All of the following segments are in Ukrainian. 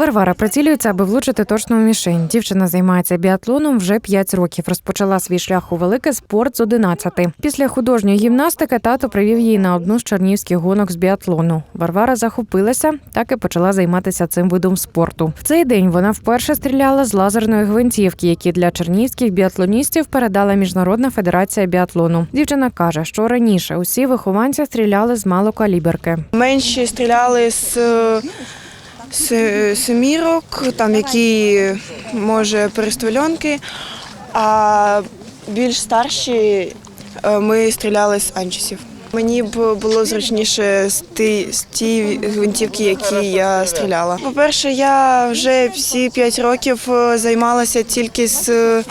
Варвара прицілюється, аби влучити точно у мішень. Дівчина займається біатлоном вже 5 років. Розпочала свій шлях у великий спорт з 11. Після художньої гімнастики тато привів її на одну з чернівських гонок з біатлону. Варвара захопилася, так і почала займатися цим видом спорту. В цей день вона вперше стріляла з лазерної гвинтівки, які для чернівських біатлоністів передала Міжнародна федерація біатлону. Дівчина каже, що раніше усі вихованці стріляли з малокаліберки. Менші стріляли з, з семірок, там які може перестрільонки, а більш старші е, ми стріляли з анчісів. Мені б було зручніше з ті, з ті гвинтівки, які я стріляла. По-перше, я вже всі п'ять років е, займалася тільки з е,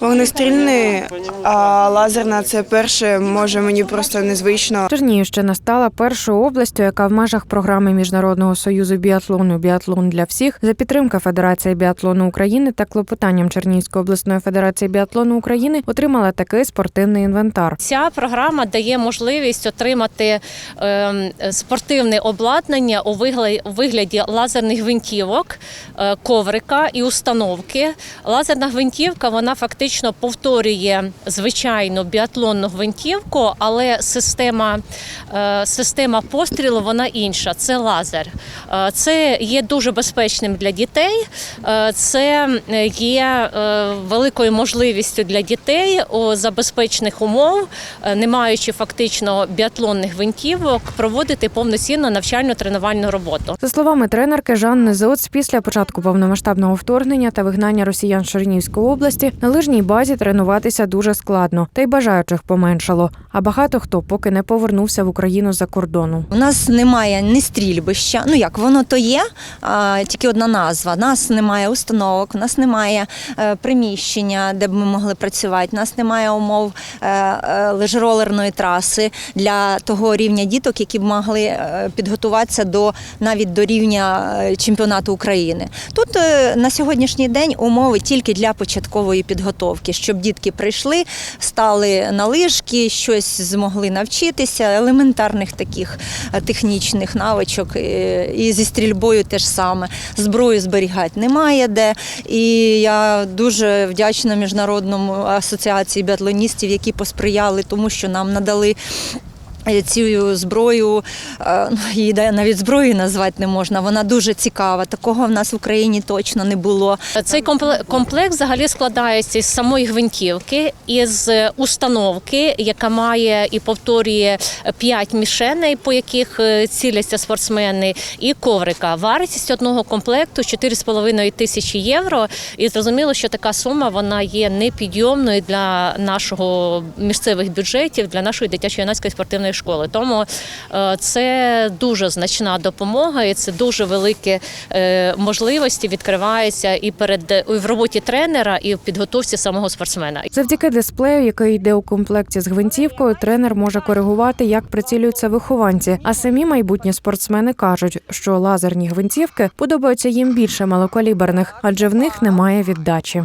вогнестрільної, а лазерна це перше, може мені просто незвично. Чернігівщина стала першою областю, яка в межах програми Міжнародного союзу біатлону Біатлон для всіх за підтримки Федерації біатлону України та клопотанням Чернігівської обласної федерації біатлону України отримала такий спортивний інвентар. Ця програма дає можливість отримати ем, спортивне обладнання у вигляді лазерних гвинтівок, е, коврика і установки. Лазерна гвинтівка вона фактично повторює звичайну біатлонну гвинтівку, але система, е, система пострілу вона інша. Це лазер. Е, Це є дуже безпечним для дітей. Це є великою можливістю для дітей у за безпечних умов, не маючи фактично біатлонних гвинтівок, проводити повноцінну навчально-тренувальну роботу. За словами тренерки Жанни Зоц, після початку повномасштабного вторгнення та вигнання росіян з Чернігівської області на лижній базі тренуватися дуже складно, та й бажаючих поменшало. А багато хто поки не повернувся в Україну за кордону. У нас немає ні стрільбища. Ну як воно то є, а, тільки одна назва. У нас немає установок, у нас немає е, приміщення, де б ми могли працювати. У нас немає умов е, е, лежеролерної траси для того рівня діток, які б могли е, підготуватися до навіть до рівня е, чемпіонату України. Тут е, на сьогоднішній день умови тільки для початкової підготовки, щоб дітки прийшли, стали на лижки, щось змогли навчитися, елементарних таких технічних навичок. І зі стрільбою теж саме. Зброю зберігати немає де. І я дуже вдячна міжнародному асоціації біатлоністів, які посприяли тому, що нам надали. Цю зброю е, ну, її навіть зброєю назвати не можна. Вона дуже цікава. Такого в нас в Україні точно не було. Цей компле- комплект взагалі складається із самої гвинтівки, із установки, яка має і повторює 5 мішеней, по яких е, ціляться спортсмени, і коврика. Вартість одного комплекту 4,5 тисячі євро. І зрозуміло, що така сума вона є непідйомною для нашого місцевих бюджетів, для нашої дитячо-юнацької спортивної школи. Тому е, це дуже значна допомога, і це дуже великі е, можливості відкриваються і перед і в роботі тренера, і в підготовці самого спортсмена. Завдяки дисплею, який йде у комплекті з гвинтівкою, тренер може коригувати, як прицілюються вихованці. А самі майбутні спортсмени кажуть, що лазерні гвинтівки подобаються їм більше малокаліберних, адже в них немає віддачі.